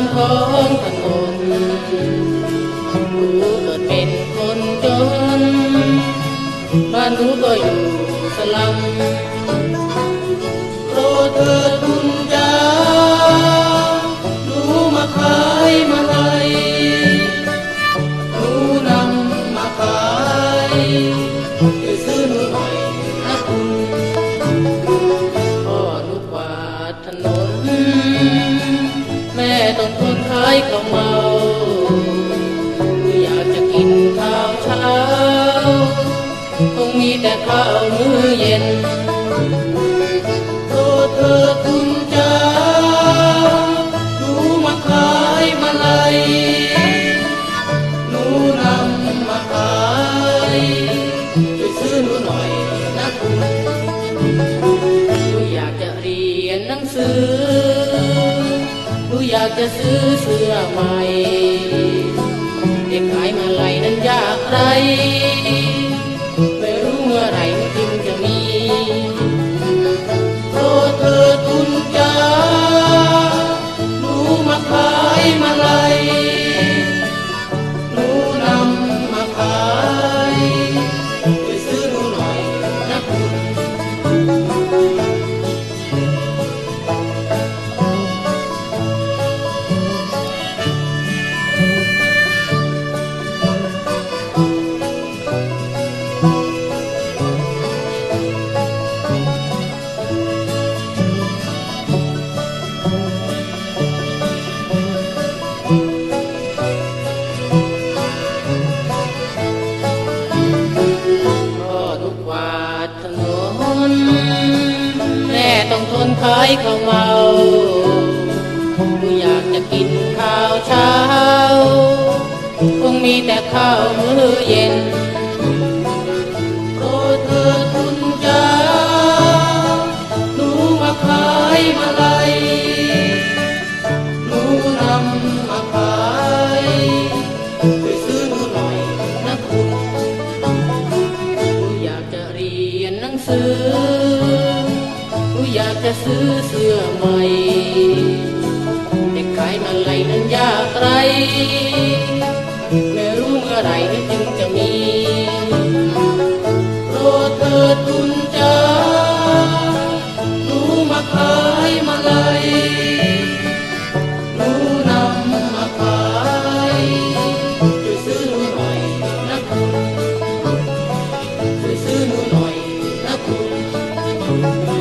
ามของตำนลรู้เกิดเป็นคนจน บ้านรู้ก็อยู่สลัมโปรดเธอายก็เมาอยากจะกินข้าวเช้า คงมีแต่ข้าวมื้อเย็นโทษเธอคุณ อยากจะซื้อเสื้อใหม่เด็กขายมาไหยนั้นยากไร ขายข้าวเมากูอยากจะกินข้าวเช้า คงมีแต่ข้าวมื้อเย็น อยากจะซื้อเสื้อใหม่แต่ขายมาเลยนั้นยากไรไม่รู้เมื่อไร่จึงจะมีโปรดเธอดคุณจ้าหนูมาขายมาเลหนูนำมาขายช่วยซื้อหน่อยนะคุณช่ซื้อหน่อยนะคุณ